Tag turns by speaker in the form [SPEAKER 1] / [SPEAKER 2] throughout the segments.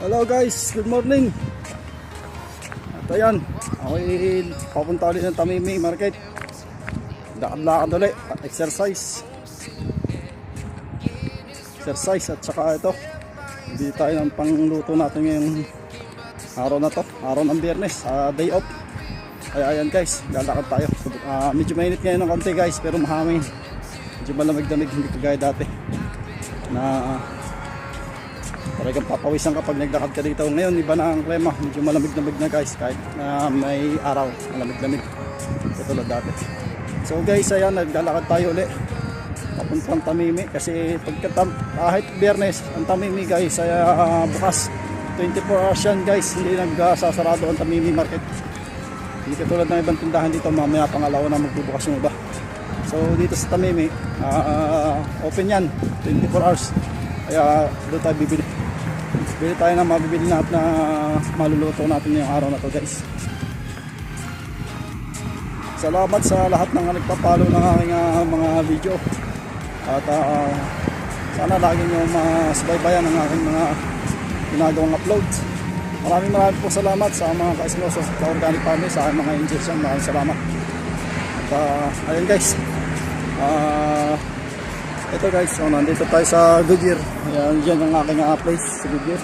[SPEAKER 1] Hello guys, good morning. At ayan, ako'y papunta ulit ng Tamimi Market. Lakad-lakad ulit, exercise. Exercise at saka ito. Hindi tayo ng pangluto natin ngayong araw na to, araw ng biyernes, ah, day off. Kaya ayan guys, lalakad tayo. Ah, medyo mainit ngayon ng konti guys, pero mahangin. Medyo malamig-damig, hindi kagaya dati. Na Talagang papawisan kapag naglakad ka dito. Ngayon, iba na ang klima. Medyo malamig-lamig na guys. Kahit na may araw, malamig-lamig. Katulad dati. So guys, ayan, naglalakad tayo ulit. Papuntang Tamimi. Kasi pagka kahit biyernes, ang Tamimi guys, ay ah, bukas. 24 hours yan guys. Hindi nagsasarado ang Tamimi Market. Hindi katulad ng ibang tindahan dito, mamaya pangalawa na magbubukas yung iba. So dito sa Tamimi, ah, open yan, 24 hours. Kaya doon tayo bibili. Bili tayo ng mabibili natin na maluluto natin ngayong araw na to guys. Salamat sa lahat ng nagpapalo ng aking ah, mga video. At ah, sana lagi nyo masubaybayan ang aking mga ginagawang upload. Maraming maraming po salamat sa mga kaisinoso sa organic family, sa aking mga yan. Maraming salamat. At ah, ayun guys. Ah, ito guys, so nandito tayo sa Goodyear. Ayan, dyan ang aking uh, place sa Goodyear.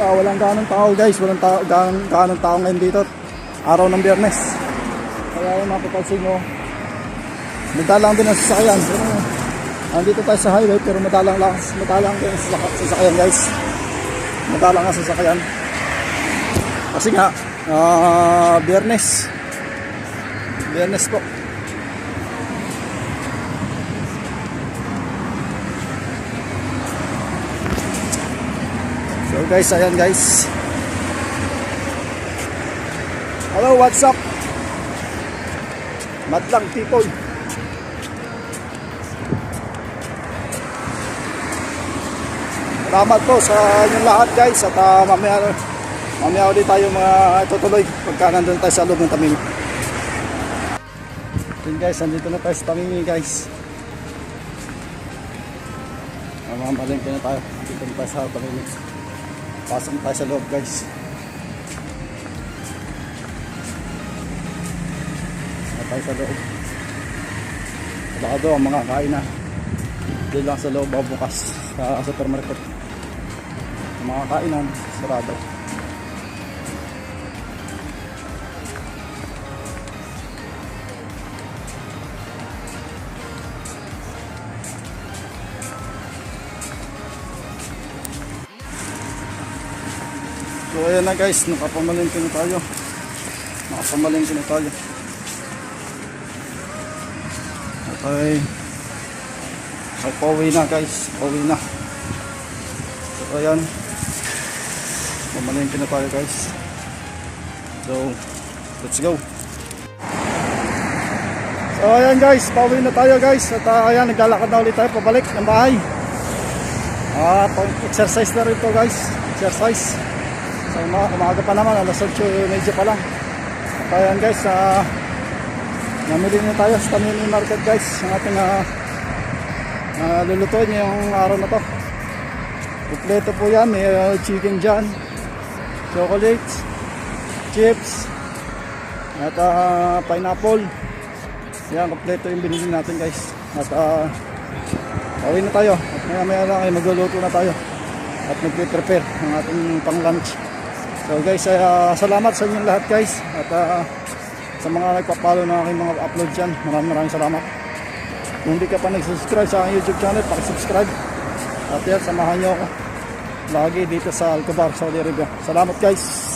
[SPEAKER 1] Ah, walang ganong tao guys, walang tao, ganong, ganong tao ngayon dito. Araw ng biyernes. Kaya yung mapapansin mo, madalang din ang sasakyan. Pero, nandito tayo sa highway pero madalang lang, madalang din ang sasakyan guys. Madalang ang sasakyan. Kasi nga, ah, biyernes. Biyernes po. Guys, ayan guys. Hello, what's up? Madlang people. Salamat po sa inyong lahat guys at uh, mamaya, mamaya ulit tayo mga tutuloy pagka nandun tayo sa loob ng Tamimi. Yun guys, nandito na tayo sa Tamimi guys. Mamamalingke na tayo. Dito na tayo sa Tamimi. Pasok tayo sa loob guys. Na tayo sa loob. Baka doon mga kain na. Doon lang sa loob bukas sa supermarket. Mga kainan, sarado. So ayan na guys, nakapamalingki na tayo. Nakapamalingki na tayo. Okay. Okay, pauwi na guys. Pauwi na. So ayan. Pamalingki na tayo guys. So, let's go. So ayan guys, pauwi na tayo guys. At uh, ayan, naglalakad na ulit tayo pabalik ng bahay. Ah, pang exercise na rin to guys. Exercise. So uma- umaga pa naman, alas 8 medyo pa lang. At ayan guys, ah, namili na tayo sa Tamini Market guys. Ang ating ah, ah, lulutuin yung araw na to. Kompleto po yan, may ah, chicken dyan, chocolates, chips, at ah, pineapple. Yan, kompleto yung binili natin guys. At ah, Pauwi na tayo. At maya maya lang ay magluluto na tayo. At magpe-prepare ng ating pang lunch. So guys, ah, salamat sa inyong lahat guys. At ah, sa mga nagpapalo ng aking mga upload dyan, maraming maraming salamat. Kung hindi ka pa nag-subscribe sa aking YouTube channel, pakisubscribe. At yan, samahan nyo ako lagi dito sa Alcobar, Saudi Arabia. Salamat guys.